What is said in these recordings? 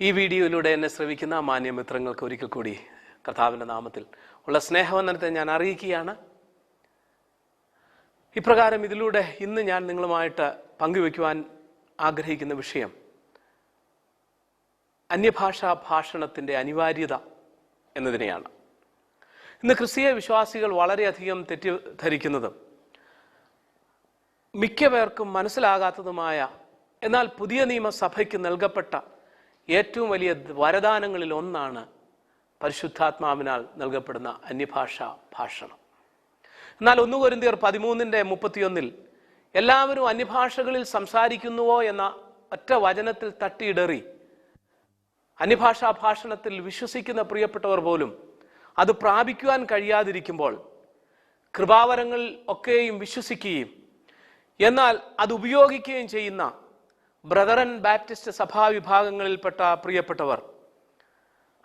ഈ വീഡിയോയിലൂടെ എന്നെ ശ്രവിക്കുന്ന മാന്യമിത്രങ്ങൾക്ക് ഒരിക്കൽ കൂടി കർത്താവിന്റെ നാമത്തിൽ ഉള്ള സ്നേഹവന്ദനത്തെ ഞാൻ അറിയിക്കുകയാണ്. ഇപ്രകാരം ഇതിലൂടെ ഇന്ന് ഞാൻ നിങ്ങളുമായിട്ട് പങ്കുവെക്കുവാൻ ആഗ്രഹിക്കുന്ന വിഷയം അന്യഭാഷാ ഭാഷണത്തിന്റെ അനിവാര്യത എന്നതിനെയാണ്. ഇന്ന് ക്രിസ്തീയ വിശ്വാസികൾ വളരെയധികം തെറ്റിദ്ധരിക്കുന്നതും മിക്ക പേർക്കും മനസ്സിലാകാത്തതുമായ എന്നാൽ പുതിയ നിയമസഭയ്ക്ക് നൽകപ്പെട്ട ഏറ്റവും വലിയ വരദാനങ്ങളിൽ ഒന്നാണ് പരിശുദ്ധാത്മാവിനാൽ നൽകപ്പെടുന്ന അന്യഭാഷ ഭാഷണം. എന്നാൽ ഒന്ന് കൊരിന്തിയർ പതിമൂന്നിന്റെ മുപ്പത്തിയൊന്നിൽ എല്ലാവരും അന്യഭാഷകളിൽ സംസാരിക്കുന്നുവോ എന്ന ഒറ്റ വചനത്തിൽ തട്ടിയിടറി അന്യഭാഷാ ഭാഷണത്തിൽ വിശ്വസിക്കുന്ന പ്രിയപ്പെട്ടവർ പോലും അത് പ്രാപിക്കുവാൻ കഴിയാതിരിക്കുമ്പോൾ കൃപാവരങ്ങൾ ഒക്കെയും വിശ്വസിക്കുകയും എന്നാൽ അത് ഉപയോഗിക്കുകയും ചെയ്യുന്ന ബ്രദറൻ ബാപ്റ്റിസ്റ്റ് സഭാ വിഭാഗങ്ങളിൽപ്പെട്ട പ്രിയപ്പെട്ടവർ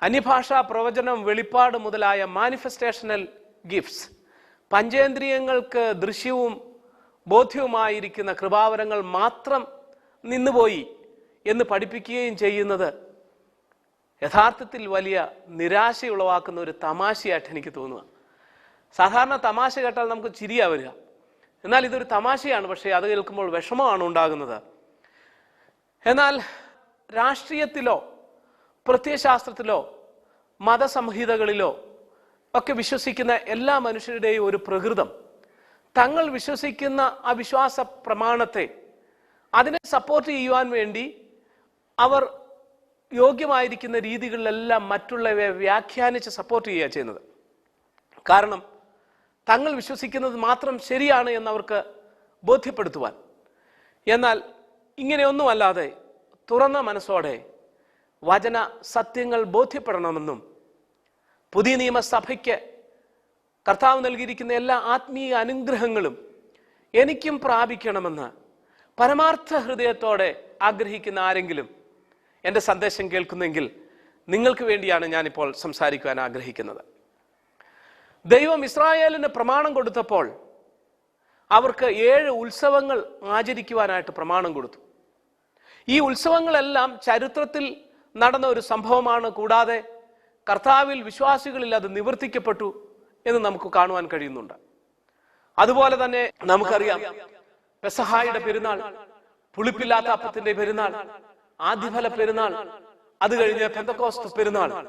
അനിഭാഷാ പ്രവചനം വെളിപ്പാട് മുതലായ മാനിഫെസ്റ്റേഷനൽ ഗിഫ്റ്റ്സ് പഞ്ചേന്ദ്രിയങ്ങൾക്ക് ദൃശ്യവും ബോധ്യവുമായിരിക്കുന്ന കൃപാവരങ്ങൾ മാത്രം നിന്നുപോയി എന്ന് പഠിപ്പിക്കുകയും ചെയ്യുന്നത് യഥാർത്ഥത്തിൽ വലിയ നിരാശയുളവാക്കുന്ന ഒരു തമാശയായിട്ട് എനിക്ക് തോന്നുക. സാധാരണ തമാശ കേട്ടാൽ നമുക്ക് ചിരിയാ വരിക. എന്നാൽ ഇതൊരു തമാശയാണ് പക്ഷേ അത് കേൾക്കുമ്പോൾ വിഷമമാണ് ഉണ്ടാകുന്നത്. എന്നാൽ രാഷ്ട്രീയത്തിലോ പ്രത്യയശാസ്ത്രത്തിലോ മതസംഹിതകളിലോ ഒക്കെ വിശ്വസിക്കുന്ന എല്ലാ മനുഷ്യരുടെയും ഒരു പ്രകൃതം. തങ്ങൾ വിശ്വസിക്കുന്ന ആ വിശ്വാസ പ്രമാണത്തെ അതിനെ സപ്പോർട്ട് ചെയ്യുവാൻ വേണ്ടി അവർ യോഗ്യമായിരിക്കുന്ന രീതികളിലെല്ലാം മറ്റുള്ളവയെ വ്യാഖ്യാനിച്ച് സപ്പോർട്ട് ചെയ്യുക ചെയ്യുന്നത്. കാരണം തങ്ങൾ വിശ്വസിക്കുന്നത് മാത്രം ശരിയാണ് എന്നവർക്ക് ബോധ്യപ്പെടുത്തുവാൻ. എന്നാൽ ഇങ്ങനെയൊന്നുമല്ലാതെ തുറന്ന മനസ്സോടെ വചന സത്യങ്ങൾ ബോധ്യപ്പെടണമെന്നും പുതിയ നിയമസഭയ്ക്ക് കർത്താവ് നൽകിയിരിക്കുന്ന എല്ലാ ആത്മീയ അനുഗ്രഹങ്ങളും എനിക്കും പ്രാപിക്കണമെന്ന് പരമാർത്ഥ ഹൃദയത്തോടെ ആഗ്രഹിക്കുന്ന ആരെങ്കിലും എന്റെ സന്ദേശം കേൾക്കുന്നെങ്കിൽ നിങ്ങൾക്ക് വേണ്ടിയാണ് ഞാനിപ്പോൾ സംസാരിക്കുവാൻ ആഗ്രഹിക്കുന്നത്. ദൈവം ഇസ്രായേലിന് പ്രമാണം കൊടുത്തപ്പോൾ അവർക്ക് ഏഴ് ഉത്സവങ്ങൾ ആചരിക്കുവാനായിട്ട് പ്രമാണം കൊടുത്തു. ഈ ഉത്സവങ്ങളെല്ലാം ചരിത്രത്തിൽ നടന്ന ഒരു സംഭവമാണ്. കൂടാതെ കർത്താവിൽ വിശ്വാസികളിൽ അത് നിവർത്തിക്കപ്പെട്ടു എന്ന് നമുക്ക് കാണുവാൻ കഴിയുന്നുണ്ട്. അതുപോലെ തന്നെ നമുക്കറിയാം പെസഹായുടെ പെരുന്നാൾ പുളിപ്പില്ലാത്ത അപ്പത്തിന്റെ പെരുന്നാൾ ആദ്യഫല പെരുന്നാൾ അത് കഴിഞ്ഞ പെന്തക്കോസ്ത പെരുന്നാൾ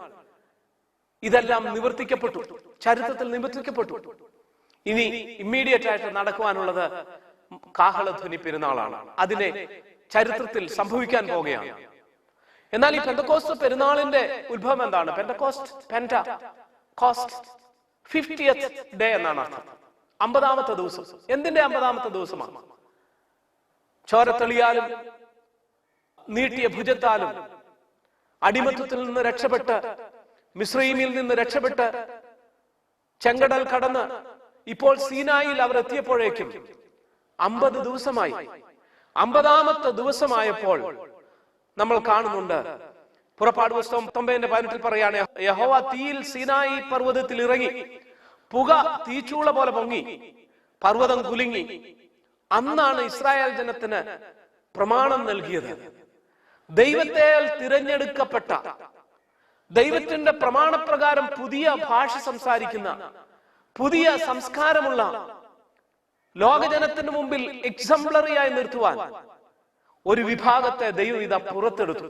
ഇതെല്ലാം നിവർത്തിക്കപ്പെട്ടു. ചരിത്രത്തിൽ നിവർത്തിക്കപ്പെട്ടു. ഇനി ഇമ്മീഡിയറ്റ് ആയിട്ട് നടക്കുവാനുള്ളത് കാഹളധ്വനി പെരുന്നാളാണ്. അതിനെ ചരിത്രത്തിൽ സംഭവിക്കാൻ പോവുകയാണ്. എന്നാൽ ഈ പെന്തക്കോസ്റ്റ് പെരുന്നാളിന്റെ ഉത്ഭവം എന്താണ്? Pentecost penta cost fiftieth day എന്നാണ് അർത്ഥം. അമ്പതാമത്തെ ദിവസം. എന്തിന്റെ അമ്പതാമത്തെ ദിവസമാണ്? ചോരത്തെളിയാലും നീട്ടിയ ഭുജത്താലും അടിമത്തത്തിൽ നിന്ന് രക്ഷപ്പെട്ട് മിശ്രീമിൽ നിന്ന് രക്ഷപ്പെട്ട് ചെങ്കടൽ കടന്ന് ഇപ്പോൾ സീനായിൽ അവർ എത്തിയപ്പോഴേക്കും അമ്പത് ദിവസമായി അമ്പതാമത്തെ ദിവസമായപ്പോൾ നമ്മൾ കാണുന്നുണ്ട്. പുറപ്പാട് പുസ്തകം തൊമ്പതിന്റെ പതിനെട്ടിൽ പറയാണ് യഹോവ തീയിൽ സീനായി പർവതത്തിൽ ഇറങ്ങി പുക തീച്ചൂള പോലെ പൊങ്ങി പർവതം കുലുങ്ങി. അന്നാണ് ഇസ്രായേൽ ജനത്തിന് പ്രമാണം നൽകിയത്. ദൈവത്തെ തിരഞ്ഞെടുക്കപ്പെട്ട ദൈവത്തിന്റെ പ്രമാണപ്രകാരം പുതിയ ഭാഷ സംസാരിക്കുന്ന പുതിയ സംസ്കാരമുള്ള ലോകജനത്തിന് മുമ്പിൽ എക്സംപ്ലറിയായി നിർത്തുവാൻ ഒരു വിഭാഗത്തെ ദൈവം ഇതാ പുറത്തെടുത്തു.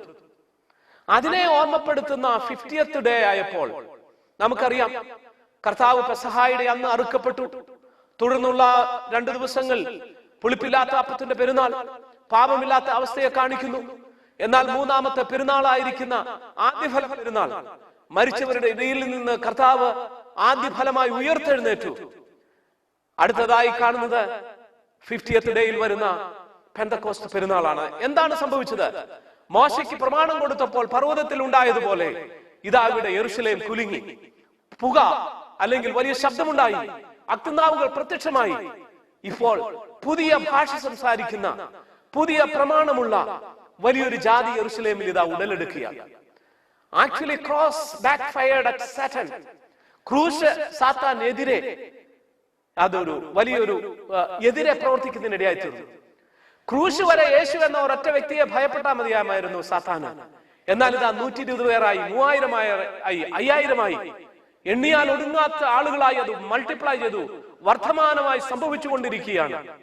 അതിനെ ഓർമ്മപ്പെടുത്തുന്ന ഫിഫ്റ്റിയത്ത് ഡേ ആയപ്പോൾ നമുക്കറിയാം കർത്താവ് പെസഹായുടെ അന്ന് അറുക്കപ്പെട്ടു. തുടർന്നുള്ള രണ്ടു ദിവസങ്ങൾ പുളിപ്പില്ലാത്ത അപ്പത്തിന്റെ പെരുന്നാൾ പാപമില്ലാത്ത അവസ്ഥയെ കാണിക്കുന്നു. എന്നാൽ മൂന്നാമത്തെ പെരുന്നാളായിരിക്കുന്ന ആദ്യഫല പെരുന്നാൾ മരിച്ചവരുടെ ഇടയിൽ നിന്ന് കർത്താവ് ആദ്യഫലമായി ഉയർത്തെഴുന്നേറ്റു. അടുത്തതായി കാണുന്നത് ഫിഫ്റ്റിയത്ത് ഡേയിൽ വരുന്ന പെന്തക്കോസ്റ്റ് പെരുന്നാളാണ്. എന്താണ് സംഭവിച്ചത്? മോശയ്ക്ക് പ്രമാണം കൊടുത്തപ്പോൾ പർവതത്തിൽ ഉണ്ടായതുപോലെ ഇതാ ഇവിടെ എറുസലേം കുലുങ്ങി. പുക അല്ലെങ്കിൽ വലിയ ശബ്ദമുണ്ടായി. അക്തനാവുകൾ പ്രത്യക്ഷമായി. ഇപ്പോൾ പുതിയ ഭാഷ സംസാരിക്കുന്ന പുതിയ പ്രമാണമുള്ള വലിയൊരു ജാതി എറുസലേമിൽ ഇതാ ഉടലെടുക്കുകയാണ്. Actually cross backfired at Satan ക്രൂശ് സാത്താനെതിരെ അതൊരു വലിയൊരു എതിരെ പ്രവർത്തിക്കുന്നതിനിടയായി തീർന്നു. ക്രൂശ് വരെ യേശു എന്ന ഒരൊറ്റ വ്യക്തിയെ ഭയപ്പെട്ടാൽ മതിയാമായിരുന്നു സാത്താന. എന്നാൽ ഇതാ നൂറ്റി ഇരുപത് പേരായി മൂവായിരമായി ആയി അയ്യായിരമായി എണ്ണിയാൽ ഒടുങ്ങാത്ത ആളുകളായി അത് മൾട്ടിപ്ലൈ ചെയ്തു വർദ്ധമാനമായി സംഭവിച്ചുകൊണ്ടിരിക്കുകയാണ്.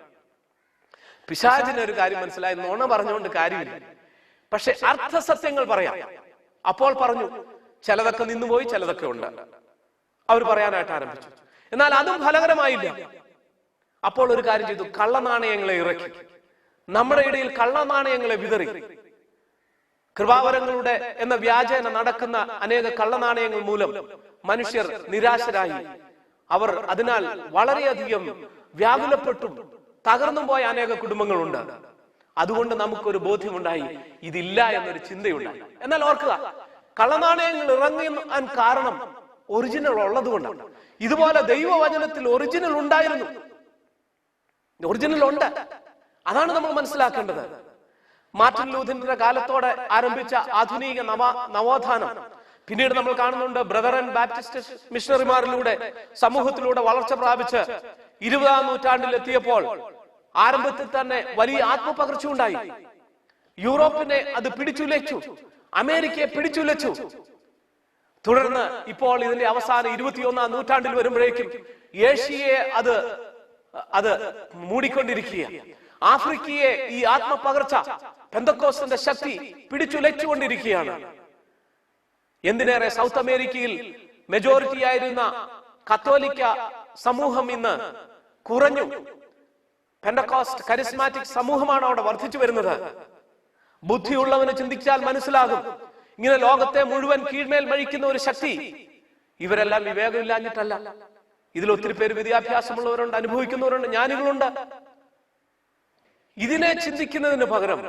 പിശാചിന് ഒരു കാര്യം മനസ്സിലായി നോണ പറഞ്ഞുകൊണ്ട് കാര്യമില്ല. പക്ഷെ അർത്ഥസത്യങ്ങൾ പറയാം. അപ്പോൾ പറഞ്ഞു ചിലതൊക്കെ നിന്നുപോയി ചിലതൊക്കെ ഉണ്ട്. അവർ പറയാനായിട്ട് ആരംഭിച്ചു. എന്നാൽ അതും ഫലകരമായില്ല. അപ്പോൾ ഒരു കാര്യം ചെയ്തു. കള്ളനാണയങ്ങളെ ഇറക്കി. നമ്മുടെ ഇടയിൽ കള്ളനാണയങ്ങളെ വിതറി. കൃപാവരങ്ങളുടെ എന്ന വ്യാജേന നടക്കുന്ന അനേക കള്ളനാണയങ്ങൾ മൂലം മനുഷ്യർ നിരാശരായി. അവർ അതിനാൽ വളരെയധികം വ്യാകുലപ്പെട്ടും തകർന്നു പോയ അനേക കുടുംബങ്ങളുണ്ട്. അതുകൊണ്ട് നമുക്കൊരു ബോധ്യമുണ്ടായി. ഇതില്ല എന്നൊരു ചിന്തയുണ്ടായി. എന്നാൽ ഓർക്കുക കള്ളനാണയങ്ങൾ ഇറങ്ങാൻ കാരണം ഒറിജിനൽ ഉള്ളതുകൊണ്ടാണ്. ഇതുപോലെ ദൈവവചനത്തിൽ ഒറിജിനൽ ഉണ്ടായിരുന്നു. ഒറിജിനൽ ഉണ്ട്. അതാണ് നമ്മൾ മനസ്സിലാക്കേണ്ടത്. മാർട്ടിൻ ലൂഥറിന്റെ കാലത്തോടെ ആരംഭിച്ച ആധുനിക നവ നവോത്ഥാനം പിന്നീട് നമ്മൾ കാണുന്നുണ്ട് ബ്രദർ ആൻഡ് ബാപ്റ്റിസ്റ്റ് മിഷണറിമാരിലൂടെ സമൂഹത്തിലൂടെ വളർച്ച പ്രാപിച്ച് ഇരുപതാം നൂറ്റാണ്ടിൽ എത്തിയപ്പോൾ ആരംഭത്തിൽ തന്നെ വലിയ ആത്മപകർച്ച ഉണ്ടായി യൂറോപ്പിനെ അത് പിടിച്ചുലച്ചു അമേരിക്കയെ പിടിച്ചുലച്ചു തുടർന്ന് ഇപ്പോൾ ഇതിന്റെ അവസാനം ഇരുപത്തിയൊന്നാം നൂറ്റാണ്ടിൽ വരുമ്പോഴേക്കും ഏഷ്യയെ അത് അത് മൂടിക്കൊണ്ടിരിക്കുക ആഫ്രിക്കയെ ഈ ആത്മപകർച്ച പെന്തക്കോസിന്റെ ശക്തി പിടിച്ചുലച്ചുകൊണ്ടിരിക്കുകയാണ്. എന്തിനേറെ സൗത്ത് അമേരിക്കയിൽ മെജോറിറ്റി ആയിരുന്ന കത്തോലിക്ക സമൂഹം ഇന്ന് കുറഞ്ഞു. പെന്തക്കോസ്റ്റ് കരിസ്മാറ്റിക് സമൂഹമാണ് അവിടെ വർദ്ധിച്ചു വരുന്നത്. ബുദ്ധിയുള്ളവന് ചിന്തിച്ചാൽ മനസ്സിലാകും. ഇങ്ങനെ ലോകത്തെ മുഴുവൻ കീഴ്മേൽ മഴിക്കുന്ന ഒരു ശക്തി. ഇവരെല്ലാം വിവേകമില്ലാഞ്ഞിട്ടല്ല. ഇതിൽ ഒത്തിരി പേര് വിദ്യാഭ്യാസമുള്ളവരുണ്ട് അനുഭവിക്കുന്നവരുണ്ട് ജ്ഞാനികളുണ്ട്. ഇതിനെ ചിന്തിക്കുന്നതിന് പകരം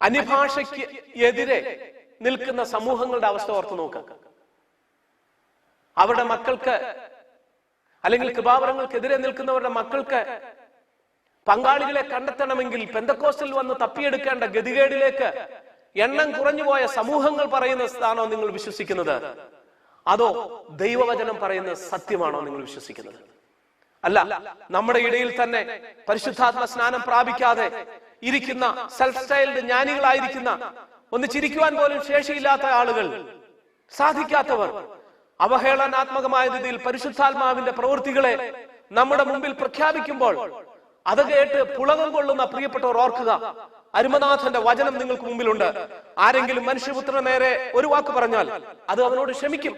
അന്യഭാഷയ്ക്ക് എതിരെ നിൽക്കുന്ന സമൂഹങ്ങളുടെ അവസ്ഥ ഓർത്ത് നോക്കുക അവരുടെ മക്കൾക്ക് അല്ലെങ്കിൽ കൃപാവരങ്ങൾക്കെതിരെ നിൽക്കുന്നവരുടെ മക്കൾക്ക് പങ്കാളികളെ കണ്ടെത്തണമെങ്കിൽ പെന്തക്കോസ്റ്റിൽ വന്ന് തപ്പിയെടുക്കേണ്ട ഗതികേടിലേക്ക് എണ്ണം കുറഞ്ഞുപോയ സമൂഹങ്ങൾ പറയുന്ന സ്ഥാനോ നിങ്ങൾ വിശ്വസിക്കുന്നത്? അതോ ദൈവവചനം പറയുന്ന സത്യമാണോ നിങ്ങൾ വിശ്വസിക്കുന്നത്? അല്ല നമ്മുടെ ഇടയിൽ തന്നെ പരിശുദ്ധാത്മ സ്നാനം പ്രാപിക്കാതെ ഇരിക്കുന്ന സെൽഫ് സ്റ്റൈൽഡ് ജ്ഞാനികളായിരിക്കുന്ന ഒന്ന് ചിരിക്കുവാൻ പോലും ശേഷിയില്ലാത്ത ആളുകൾ സാധിക്കാത്തവർ അവഹേളനാത്മകമായ രീതിയിൽ പരിശുദ്ധാത്മാവിന്റെ പ്രവൃത്തികളെ നമ്മുടെ മുമ്പിൽ പ്രഖ്യാപിക്കുമ്പോൾ അത് കേട്ട് പുളകം കൊള്ളുന്ന പ്രിയപ്പെട്ടവർ ഓർക്കുക അരുമനാഥന്റെ വചനം നിങ്ങൾക്ക് മുമ്പിലുണ്ട്. ആരെങ്കിലും മനുഷ്യപുത്ര നേരെ ഒരു വാക്ക് പറഞ്ഞാൽ അത് അവനോട് ക്ഷമിക്കും.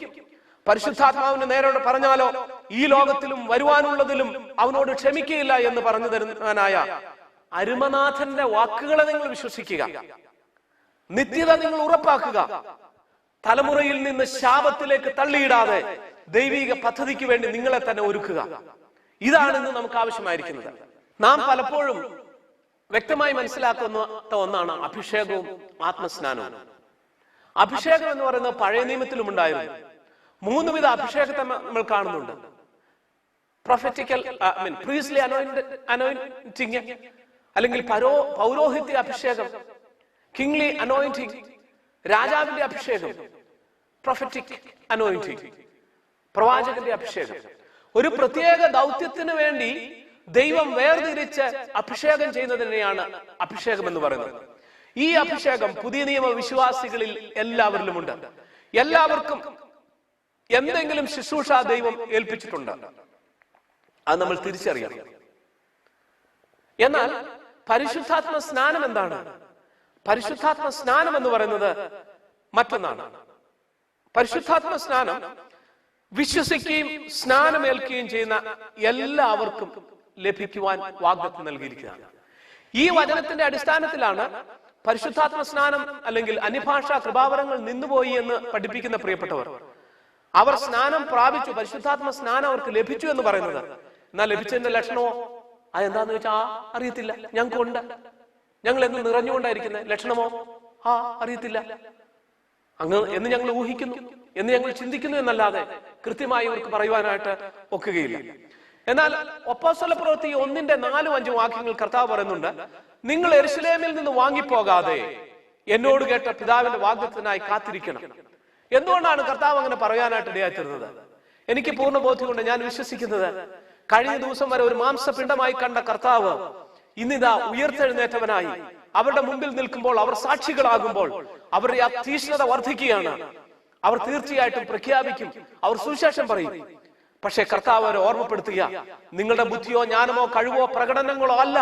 പരിശുദ്ധാത്മാവിന് നേരോട് പറഞ്ഞാലോ ഈ ലോകത്തിലും വരുവാനുള്ളതിലും അവനോട് ക്ഷമിക്കയില്ല എന്ന് പറഞ്ഞു തരുന്നവനായ അരുമനാഥന്റെ വാക്കുകളെ നിങ്ങൾ വിശ്വസിക്കുക. നിത്യത നിങ്ങൾ ഉറപ്പാക്കുക. തലമുറയിൽ നിന്ന് ശാപത്തിലേക്ക് തള്ളിയിടാതെ ദൈവിക പദ്ധതിക്ക് വേണ്ടി നിങ്ങളെ തന്നെ ഒരുക്കുക. ഇതാണ് ഇന്ന് നമുക്ക് ആവശ്യമായിരിക്കുന്നത്. നാം പലപ്പോഴും വ്യക്തമായി മനസ്സിലാക്കുന്ന ഒന്നാണ് അഭിഷേകവും ആത്മസ്നാനവും. അഭിഷേകം എന്ന് പറയുന്നത് പഴയ നിയമത്തിലും ഉണ്ടായിരുന്നു. മൂന്ന് വിധ അഭിഷേകത്തെ നമ്മൾ കാണുന്നുണ്ട്. പ്രൊഫറ്റിക്കൽ അനോയിന്റിങ് അല്ലെങ്കിൽ പരോ പൗരോഹിത്യ അഭിഷേകം കിങ്ലി അനോയിന്റിങ് രാജാവിന്റെ അഭിഷേകം പ്രൊഫറ്റിക് അനോയിന്റിങ് പ്രവാചകന്റെ അഭിഷേകം. ഒരു പ്രത്യേക ദൗത്യത്തിന് വേണ്ടി ദൈവം വേർതിരിച്ച് അഭിഷേകം ചെയ്യുന്നതിനെയാണ് അഭിഷേകം എന്ന് പറയുന്നത്. ഈ അഭിഷേകം പുതിയ നിയമ വിശ്വാസികളിൽ എല്ലാവരിലും ഉണ്ട് എല്ലാവർക്കും എന്തെങ്കിലും ശുശ്രൂഷ ദൈവം ഏൽപ്പിച്ചിട്ടുണ്ട്. അത് നമ്മൾ തിരിച്ചറിയണം. എന്നാൽ പരിശുദ്ധാത്മ സ്നാനം എന്താണ്? പരിശുദ്ധാത്മ സ്നാനം എന്ന് പറയുന്നത് മറ്റൊന്നാണ്. പരിശുദ്ധാത്മ സ്നാനം വിശ്വസിക്കുകയും സ്നാനമേൽക്കുകയും ചെയ്യുന്ന എല്ലാവർക്കും ലഭിക്കുവാൻ വാഗ്ദത്തം നൽകിയിരിക്കുകയാണ് ഈ വചനത്തിന്റെ അടിസ്ഥാനത്തിലാണ് പരിശുദ്ധാത്മ സ്നാനം അല്ലെങ്കിൽ അന്യഭാഷ കൃപാവരങ്ങൾ നിന്നുപോയി എന്ന് പഠിപ്പിക്കുന്ന പ്രിയപ്പെട്ടവർ. അവർ സ്നാനം പ്രാപിച്ചു പരിശുദ്ധാത്മ സ്നാനം അവർക്ക് ലഭിച്ചു എന്ന് പറയുന്നത്. എന്നാൽ ലഭിച്ചതിന്റെ ലക്ഷണമോ? അതെന്താന്ന് വെച്ചാൽ അറിയത്തില്ല. ഞങ്ങൾക്കുണ്ട്. ഞങ്ങൾ എന്ന് നിറഞ്ഞുകൊണ്ടായിരിക്കുന്നത് ലക്ഷണമോ? ആ അറിയത്തില്ല. അങ്ങ് എന്ന് ഞങ്ങൾ ഊഹിക്കുന്നു എന്ന് ഞങ്ങൾ ചിന്തിക്കുന്നു എന്നല്ലാതെ കൃത്യമായി ഇവർക്ക് പറയുവാനായിട്ട് ഒക്കുകയില്ല. എന്നാൽ ഒപ്പോസ്തല പ്രവൃത്തി ഒന്നിന്റെ നാലും അഞ്ചും വാക്യങ്ങൾ കർത്താവ് പറയുന്നുണ്ട് നിങ്ങൾ എരുസലേമിൽ നിന്ന് വാങ്ങിപ്പോകാതെ എന്നോട് കേട്ട പിതാവിന്റെ വാഗ്ദത്തിനായി കാത്തിരിക്കണം. എന്തുകൊണ്ടാണ് കർത്താവ് അങ്ങനെ പറയാനായിട്ട് ഇടയാത്തിരുന്നത് എനിക്ക് പൂർണ ബോധ്യമുണ്ട് ഞാൻ വിശ്വസിക്കുന്നത് കഴിഞ്ഞ ദിവസം വരെ ഒരു മാംസപിണ്ഡമായി കണ്ട കർത്താവ് ഇന്നിതാ ഉയർത്തെഴുന്നേറ്റവനായി. അവരുടെ മുമ്പിൽ നിൽക്കുമ്പോൾ അവർ സാക്ഷികളാകുമ്പോൾ അവരുടെ ആ തീഷ്ണത വർദ്ധിക്കുകയാണ്. അവർ തീർച്ചയായിട്ടും പ്രഖ്യാപിക്കും. അവർ സുവിശേഷം പറയും പക്ഷേ കർത്താവ് അവരെ ഓർമ്മപ്പെടുത്തുക. നിങ്ങളുടെ ബുദ്ധിയോ ജ്ഞാനമോ കഴിവോ പ്രകടനങ്ങളോ അല്ല.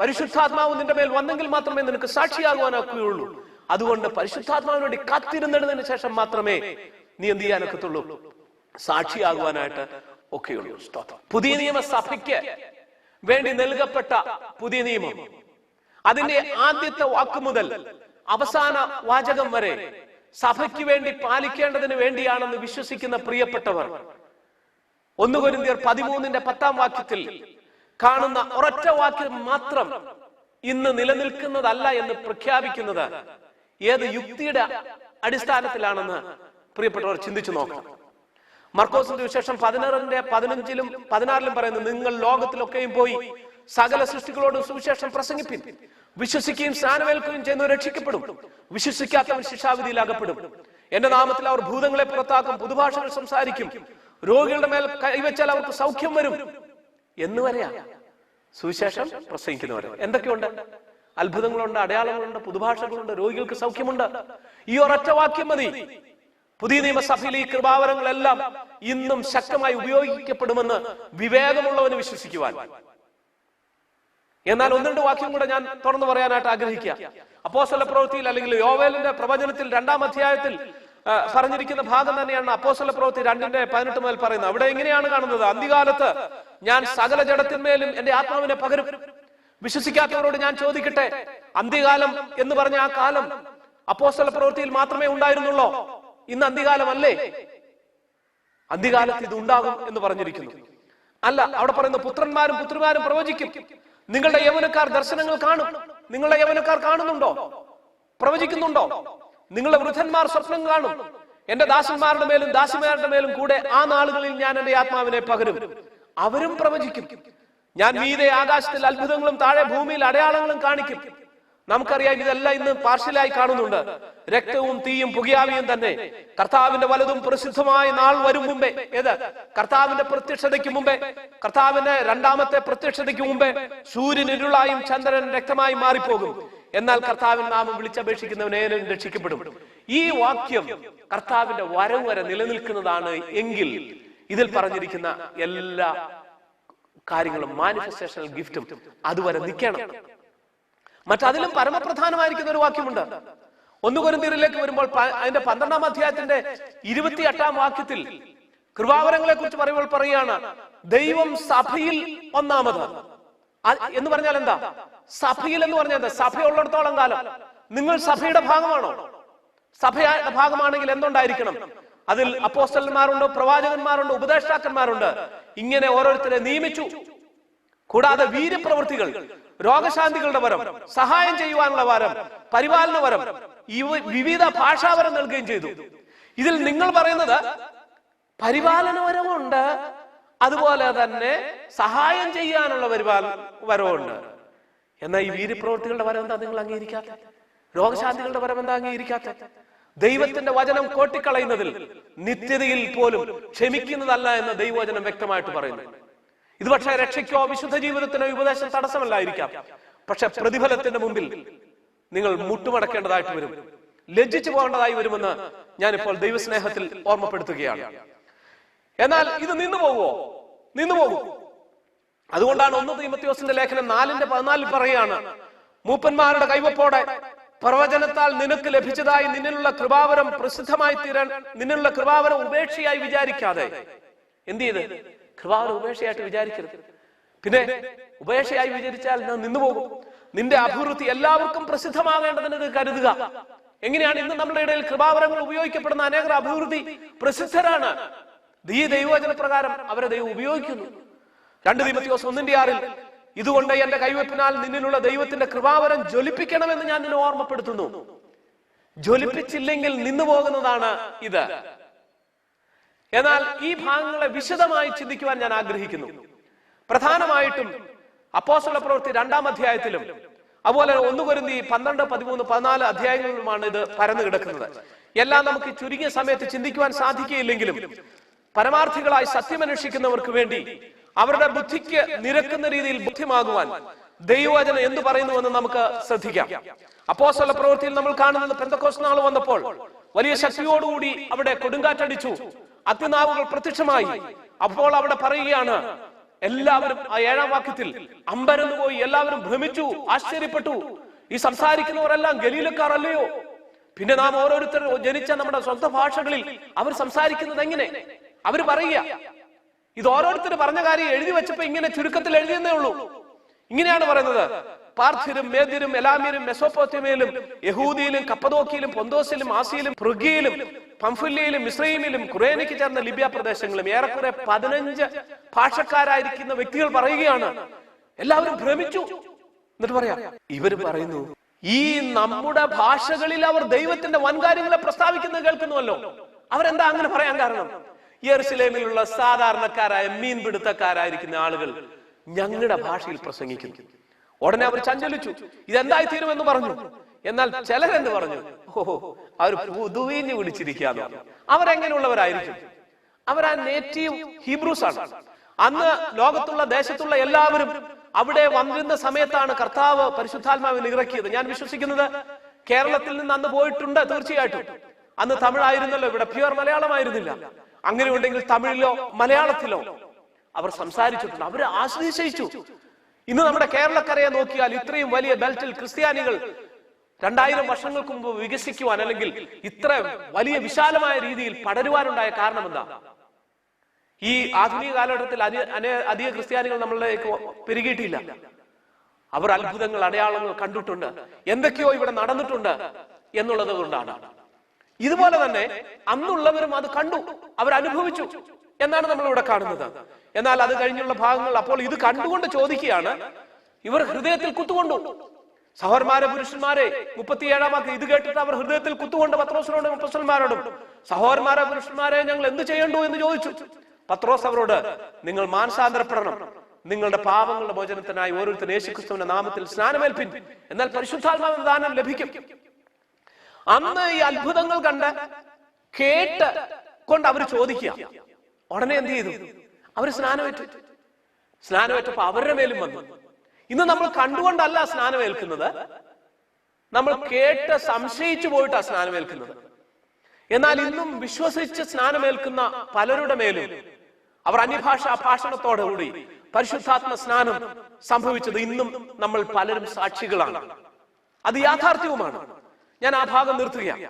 പരിശുദ്ധാത്മാവ് നിന്റെ മേൽ വന്നെങ്കിൽ മാത്രമേ നിനക്ക് സാക്ഷിയാകുവാനൊക്കെയുള്ളൂ അതുകൊണ്ട് പരിശുദ്ധാത്മാവിന് വേണ്ടി ശേഷം മാത്രമേ നീ എന്ത് ചെയ്യാനൊക്കത്തുള്ളൂ സാക്ഷിയാകുവാനായിട്ട് ഒക്കെയുള്ളൂ. പുതിയ നിയമ സഭയ്ക്ക് വേണ്ടി നൽകപ്പെട്ട പുതിയ നിയമം. അതിന്റെ ആദ്യത്തെ വാക്ക് മുതൽ അവസാന വാചകം വരെ സഭയ്ക്ക് വേണ്ടി പാലിക്കേണ്ടതിന് വേണ്ടിയാണെന്ന് വിശ്വസിക്കുന്ന പ്രിയപ്പെട്ടവർ ഒന്ന് കൊരിന്തിയർ പതിമൂന്നിന്റെ പത്താം വാക്യത്തിൽ കാണുന്ന ഒരൊറ്റ വാക്യം മാത്രം ഇന്ന് നിലനിൽക്കുന്നതല്ല എന്ന് പ്രഖ്യാപിക്കുന്നത് ഏത് യുക്തിയുടെ അടിസ്ഥാനത്തിലാണെന്ന് പ്രിയപ്പെട്ടവർ ചിന്തിച്ചു നോക്കണം. മർക്കോസിന്റെ വിശേഷം പതിനാറിന്റെ പതിനഞ്ചിലും പതിനാറിലും പറയുന്നത് നിങ്ങൾ ലോകത്തിലൊക്കെയും പോയി സകല സൃഷ്ടികളോട് സുവിശേഷം പ്രസംഗിപ്പിൻ. വിശ്വസിക്കുകയും സ്നാനമേൽക്കുകയും ചെയ്യുന്നവർ രക്ഷിക്കപ്പെടും. വിശ്വസിക്കാത്തവൻ ശിക്ഷാവിധിയിൽ അകപ്പെടും എന്റെ നാമത്തിൽ അവർ ഭൂതങ്ങളെ പുറത്താക്കും പുതുഭാഷകൾ സംസാരിക്കും. രോഗികളുടെ മേൽ കൈവച്ചാൽ അവർക്ക് സൗഖ്യം വരും എന്ന് വരെയാ സുവിശേഷം പ്രസംഗിക്കുന്നവർ എന്തൊക്കെയുണ്ട്? അത്ഭുതങ്ങളുണ്ട് അടയാളങ്ങളുണ്ട് പുതുഭാഷകളുണ്ട് രോഗികൾക്ക് സൗഖ്യമുണ്ട്. ഈ ഒരൊറ്റ വാക്യം മതി. പുതിയ നിയമസഭയിൽ ഈ കൃപാവരങ്ങളെല്ലാം ഇന്നും ശക്തമായി ഉപയോഗിക്കപ്പെടുമെന്ന് വിവേകമുള്ളവന് വിശ്വസിക്കുവാൻ. എന്നാൽ ഒന്ന് രണ്ട് വാക്യം കൂടെ ഞാൻ തുറന്നു പറയാനായിട്ട് ആഗ്രഹിക്കുക. അപ്പോസല പ്രവൃത്തിയിൽ അല്ലെങ്കിൽ യോവേലിന്റെ പ്രവചനത്തിൽ രണ്ടാം അധ്യായത്തിൽ പറഞ്ഞിരിക്കുന്ന ഭാഗം തന്നെയാണ് അപ്പോസല പ്രവൃത്തി രണ്ടിന്റെ പതിനെട്ട് മുതൽ പറയുന്നത്. അവിടെ എങ്ങനെയാണ് കാണുന്നത്? അന്ത്യകാലത്ത് ഞാൻ സകല ജഡത്തിന്മേലും എന്റെ ആത്മാവിനെ പകരും. വിശ്വസിക്കാത്തവരോട് ഞാൻ ചോദിക്കട്ടെ? അന്ത്യകാലം എന്ന് പറഞ്ഞ ആ കാലം അപ്പോസ്തല പ്രവൃത്തിയിൽ മാത്രമേ ഉണ്ടായിരുന്നുള്ളോ? ഇന്ന് അന്ത്യകാലമല്ലേ അന്ത്യകാലത്ത് ഇത് ഉണ്ടാകും എന്ന് പറഞ്ഞിരിക്കുന്നു. അല്ല അവിടെ പറയുന്ന പുത്രന്മാരും പുത്രിമാരും പ്രവചിക്കും. നിങ്ങളുടെ യവനക്കാർ ദർശനങ്ങൾ കാണും. നിങ്ങളുടെ യവനക്കാർ കാണുന്നുണ്ടോ? പ്രവചിക്കുന്നുണ്ടോ? നിങ്ങളുടെ വൃദ്ധന്മാർ സ്വപ്നം കാണും. എന്റെ ദാസന്മാരുടെ മേലും ദാസിമാരുടെ മേലും കൂടെ ആ നാളുകളിൽ ഞാൻ എന്റെ ആത്മാവിനെ പകരും. അവരും പ്രവചിക്കും. ഞാൻ മീതെ ആകാശത്തിൽ അത്ഭുതങ്ങളും താഴെ ഭൂമിയിൽ അടയാളങ്ങളും കാണിക്കും. നമുക്കറിയാം ഇതെല്ലാം ഇന്ന് പാർഷ്യലായി കാണുന്നുണ്ട്. രക്തവും തീയും പുകയാവിയും തന്നെ. കർത്താവിന്റെ വലതും പ്രസിദ്ധമായ നാൾ വരും മുമ്പേ. ഏത്? കർത്താവിന്റെ പ്രത്യക്ഷതയ്ക്ക് മുമ്പേ. കർത്താവിന്റെ രണ്ടാമത്തെ പ്രത്യക്ഷതയ്ക്ക് മുമ്പേ സൂര്യൻ ഇരുളായും ചന്ദ്രൻ രക്തമായും മാറിപ്പോകും. എന്നാൽ കർത്താവിൻ നാമം വിളിച്ചപേക്ഷിക്കുന്നവനേനും രക്ഷിക്കപ്പെടും. ഈ വാക്യം കർത്താവിന്റെ വരവ് വരെ നിലനിൽക്കുന്നതാണ് എങ്കിൽ ഇതിൽ പറഞ്ഞിരിക്കുന്ന എല്ലാ കാര്യങ്ങളും മാനിഫെസ്റ്റേഷണൽ ഗിഫ്റ്റും അതുവരെ നിൽക്കണം. മറ്റതിലും പരമപ്രധാനമായിരിക്കുന്ന ഒരു വാക്യമുണ്ട്. ഒന്ന് കൊരിന്തിയരിലേക്ക് വരുമ്പോൾ അതിന്റെ പന്ത്രണ്ടാം അധ്യായത്തിന്റെ ഇരുപത്തി എട്ടാം വാക്യത്തിൽ കൃപാവരങ്ങളെ കുറിച്ച് പറയുമ്പോൾ പറയുകയാണ് ദൈവം സഭയിൽ ഒന്നാമത്. എന്ന് പറഞ്ഞാൽ എന്താ? സഭയിൽ എന്ന് പറഞ്ഞത് സഭ ഉള്ളിടത്തോളം കാലം. നിങ്ങൾ സഭയുടെ ഭാഗമാണോ? സഭയുടെ ഭാഗമാണെങ്കിൽ എന്തുണ്ടായിരിക്കണം? അതിൽ അപ്പോസ്റ്റലന്മാരുണ്ട് പ്രവാചകന്മാരുണ്ട് ഉപദേഷ്ടാക്കന്മാരുണ്ട്? ഇങ്ങനെ ഓരോരുത്തരെ നിയമിച്ചു. കൂടാതെ വീര്യപ്രവൃത്തികൾ രോഗശാന്തികളുടെ വരം സഹായം ചെയ്യുവാനുള്ള വരം പരിപാലന വരം വിവിധ ഭാഷാവരം നൽകുകയും ചെയ്തു. ഇതിൽ നിങ്ങൾ പറയുന്നത് പരിപാലന വരവുണ്ട് അതുപോലെ തന്നെ സഹായം ചെയ്യാനുള്ള പരിപാലന വരവുണ്ട്. എന്നാൽ ഈ വീര്യപ്രവൃത്തികളുടെ വരം എന്താ നിങ്ങൾ അംഗീകരിക്കാത്ത? രോഗശാന്തികളുടെ വരം എന്താ അംഗീകരിക്കാത്ത? ദൈവത്തിന്റെ വചനം കോട്ടിക്കളയുന്നതിൽ നിത്യതയിൽ പോലും ക്ഷമിക്കുന്നതല്ല എന്ന് ദൈവവചനം വ്യക്തമായിട്ട് പറയുന്നു. ഇത് പക്ഷേ രക്ഷയ്ക്കോ വിശുദ്ധ ജീവിതത്തിനോ ഉപദേശം തടസ്സമല്ലായിരിക്കാം. പക്ഷെ പ്രതിഫലത്തിന്റെ മുമ്പിൽ നിങ്ങൾ മുട്ടുമടക്കേണ്ടതായിട്ട് വരും. ലജ്ജിച്ചു പോകേണ്ടതായി വരുമെന്ന് ഞാനിപ്പോൾ ദൈവസ്നേഹത്തിൽ ഓർമ്മപ്പെടുത്തുകയാണ്. എന്നാൽ ഇത് നിന്നു പോകുമോ നിന്നു പോകും. അതുകൊണ്ടാണ് ഒന്ന് തീമത്യോസിന്റെ ലേഖനം നാലിന്റെ പതിനാലിൽ പറയുകയാണ് മൂപ്പന്മാരുടെ കൈവപ്പോടെ പ്രവചനത്താൽ നിനക്ക് ലഭിച്ചതായി നിന്നിലുള്ള കൃപാവരം പ്രസിദ്ധമായി തീരാൻ നിന്നിലുള്ള കൃപാവരം ഉപേക്ഷയായി വിചാരിക്കാതെ. എന്ത് ചെയ്ത്? കൃപാവരം ഉപേക്ഷയായിട്ട് വിചാരിക്കരുത്. പിന്നെ ഉപേക്ഷയായി വിചാരിച്ചാൽ ഞാൻ നിന്നു പോകും. നിന്റെ അഭിവൃദ്ധി എല്ലാവർക്കും പ്രസിദ്ധമാകേണ്ടതിന് കരുതുക. എങ്ങനെയാണ് ഇന്ന് നമ്മുടെ ഇടയിൽ കൃപാവരങ്ങൾ ഉപയോഗിക്കപ്പെടുന്ന അനേകർ അഭിവൃദ്ധി പ്രസിദ്ധരാണ്. ദൈവചന പ്രകാരം അവരെ ദൈവം ഉപയോഗിക്കുന്നു. രണ്ട് തീമത്തിയോസ് ഒന്നിന്റെ ആറിൽ ഇതുകൊണ്ട് എന്റെ കൈവെപ്പിനാൽ നിന്നിലുള്ള ദൈവത്തിന്റെ കൃപാവരം ജ്വലിപ്പിക്കണമെന്ന് ഞാൻ നിന്നെ ഓർമ്മപ്പെടുത്തുന്നു. ജ്വലിപ്പിച്ചില്ലെങ്കിൽ നിന്നു പോകുന്നതാണ് ഇത്. എന്നാൽ ഈ ഭാഗങ്ങളെ വിശദമായി ചിന്തിക്കുവാൻ ഞാൻ ആഗ്രഹിക്കുന്നു. പ്രധാനമായിട്ടും അപ്പോസ്തല പ്രവൃത്തി രണ്ടാം അധ്യായത്തിലും അതുപോലെ ഒന്ന് കൊരുന്തി പന്ത്രണ്ട് പതിമൂന്ന് പതിനാല് അധ്യായങ്ങളിലുമാണ് ഇത് പരന്നു കിടക്കുന്നത്. എല്ലാം നമുക്ക് ചുരുങ്ങിയ സമയത്ത് ചിന്തിക്കുവാൻ സാധിക്കുകയില്ലെങ്കിലും പരമാർത്ഥികളായി സത്യമന്വേഷിക്കുന്നവർക്ക് വേണ്ടി അവരുടെ ബുദ്ധിക്ക് നിരക്കുന്ന രീതിയിൽ ബുദ്ധിമാകുവാൻ ദൈവവചനം എന്തു പറയുന്നുവെന്ന് നമുക്ക് ശ്രദ്ധിക്കാം. അപ്പോസ്തല പ്രവൃത്തിയിൽ നമ്മൾ കാണുന്നത് പെന്തക്കോസ് നാൾ വന്നപ്പോൾ വലിയ ശക്തിയോടുകൂടി അവിടെ കൊടുങ്കാറ്റടിച്ചു. അത്യനാവുകൾ പ്രത്യക്ഷമായി. അപ്പോൾ അവിടെ പറയുകയാണ് എല്ലാവരും ആ ഏഴാം വാക്യത്തിൽ അമ്പരന്ന് പോയി എല്ലാവരും ഭ്രമിച്ചു ആശ്ചര്യപ്പെട്ടു. ഈ സംസാരിക്കുന്നവരെല്ലാം ഗലീലക്കാർ അല്ലയോ പിന്നെ നാം ഓരോരുത്തർ ജനിച്ച നമ്മുടെ സ്വന്തം ഭാഷകളിൽ അവർ സംസാരിക്കുന്നത് എങ്ങനെ? അവർ പറയുക ഇത് ഓരോരുത്തർ പറഞ്ഞ കാര്യം എഴുതി വെച്ചപ്പോ ഇങ്ങനെ ചുരുക്കത്തിൽ എഴുതിയെന്നേ ഉള്ളൂ. ഇങ്ങനെയാണ് പറയുന്നത്. പാർത്ഥിരും മേദ്യരും എലാമിയരും മെസോപ്പോത്യമയിലും യഹൂദിയിലും കപ്പതോക്കിയിലും പൊന്തോസിലും ആസിയിലും പൃഗിയിലും പംഫുല്യയിലും മിശ്രൈമിലും കുറേനയ്ക്ക് ചേർന്ന ലിബിയ പ്രദേശങ്ങളും ഏറെക്കുറെ പതിനഞ്ച് ഭാഷക്കാരായിരിക്കുന്ന വ്യക്തികൾ പറയുകയാണ്. എല്ലാവരും ഭ്രമിച്ചു. എന്നിട്ട് പറയാം ഇവർ പറയുന്നു ഈ നമ്മുടെ ഭാഷകളിൽ അവർ ദൈവത്തിന്റെ വൻകാര്യങ്ങളെ പ്രസ്താവിക്കുന്നത് കേൾക്കുന്നുവല്ലോ. അവരെന്താ അങ്ങനെ പറയാൻ കാരണം? യെറുസലേമിലുള്ള സാധാരണക്കാരായ മീൻ പിടുത്തക്കാരായിരിക്കുന്ന ആളുകൾ ഞങ്ങളുടെ ഭാഷയിൽ പ്രസംഗിക്കുന്നു. ഉടനെ അവർ ചഞ്ചലിച്ചു. ഇതെന്തായി തീരുമെന്ന് പറഞ്ഞു. എന്നാൽ ചിലരെന്ത് പറഞ്ഞു? ഓഹോ അവർ പുതുവീഞ്ഞു വിളിച്ചിരിക്കുകയാണ്. അവരെങ്ങനെയുള്ളവരായിരിക്കും? അവർ ആ നേറ്റീവ് ഹീബ്രൂസ് ആണ്. അന്ന് ലോകത്തുള്ള ദേശത്തുള്ള എല്ലാവരും അവിടെ വന്നിരുന്ന സമയത്താണ് കർത്താവ് പരിശുദ്ധാത്മാവിൽ ഇറക്കിയത്. ഞാൻ വിശ്വസിക്കുന്നത് കേരളത്തിൽ നിന്ന് അന്ന് പോയിട്ടുണ്ട് തീർച്ചയായിട്ടും. അന്ന് തമിഴായിരുന്നല്ലോ ഇവിടെ പ്യുവർ മലയാളമായിരുന്നില്ല. അങ്ങനെ ഉണ്ടെങ്കിൽ തമിഴിലോ മലയാളത്തിലോ അവർ സംസാരിച്ചിട്ടുണ്ട്. അവർ ആശ്രയിച്ചു ഇന്ന് നമ്മുടെ കേരളക്കരയെ നോക്കിയാൽ ഇത്രയും വലിയ ബെൽറ്റിൽ ക്രിസ്ത്യാനികൾ രണ്ടായിരം വർഷങ്ങൾക്ക് മുമ്പ് വികസിക്കുവാൻ അല്ലെങ്കിൽ ഇത്ര വലിയ വിശാലമായ രീതിയിൽ പടരുവാനുണ്ടായ കാരണം എന്താ? ഈ ആധുനിക കാലഘട്ടത്തിൽ അധിക ക്രിസ്ത്യാനികൾ നമ്മളിലേക്ക് പെരുകിയിട്ടില്ല. അവർ അത്ഭുതങ്ങൾ അടയാളങ്ങൾ കണ്ടിട്ടുണ്ട്. എന്തൊക്കെയോ ഇവിടെ നടന്നിട്ടുണ്ട് എന്നുള്ളത് കൊണ്ടാണ്. ഇതുപോലെ തന്നെ അന്നുള്ളവരും അത് കണ്ടു അവർ അനുഭവിച്ചു എന്നാണ് നമ്മൾ ഇവിടെ കാണുന്നത്. എന്നാൽ അത് കഴിഞ്ഞുള്ള ഭാഗങ്ങൾ അപ്പോൾ ഇത് കണ്ടുകൊണ്ട് ചോദിക്കുകയാണ് ഇവർ ഹൃദയത്തിൽ കുത്തുകൊണ്ടു. സഹോദരന്മാരെ പുരുഷന്മാരെ മുപ്പത്തിയേഴാം വാക്ക് ഇത് കേട്ടിട്ട് അവർ ഹൃദയത്തിൽ കുത്തുകൊണ്ട് പത്രോസിനോടും അപ്പസ്വലന്മാരോടും സഹോദരന്മാരെ പുരുഷന്മാരെ ഞങ്ങൾ എന്ത് ചെയ്യണ്ടു എന്ന് ചോദിച്ചു. പത്രോസ് അവരോട് നിങ്ങൾ മാനസാന്തരപ്പെടണം. നിങ്ങളുടെ പാപങ്ങളുടെ മോചനത്തിനായി ഓരോരുത്തരും യേശുക്രിസ്തുവിന്റെ നാമത്തിൽ സ്നാനമേൽപ്പിൻ. എന്നാൽ പരിശുദ്ധാത്മാവിന്റെ ദാനം ലഭിക്കും. അന്ന് ഈ അത്ഭുതങ്ങൾ കണ്ട് കേട്ട് കൊണ്ട് അവർ ചോദിക്കുക. ഉടനെ എന്ത് ചെയ്തു? അവർ സ്നാനമേറ്റു. സ്നാനമേറ്റപ്പോ അവരുടെ മേലും വന്നു. ഇന്ന് നമ്മൾ കണ്ടുകൊണ്ടല്ല സ്നാനമേൽക്കുന്നത്. നമ്മൾ കേട്ട് സംശയിച്ചു പോയിട്ടാ സ്നാനമേൽക്കുന്നത്. എന്നാൽ ഇന്നും വിശ്വസിച്ച് സ്നാനമേൽക്കുന്ന പലരുടെ മേലും അവർ അന്യഭാഷാ ഭാഷണത്തോടെ കൂടി പരിശുദ്ധാത്മ സ്നാനം സംഭവിച്ചത് ഇന്നും നമ്മൾ പലരും സാക്ഷികളാണ്. അത് യാഥാർത്ഥ്യവുമാണ്. ഞാൻ ആ ഭാഗം നിർത്തുകയാണ്.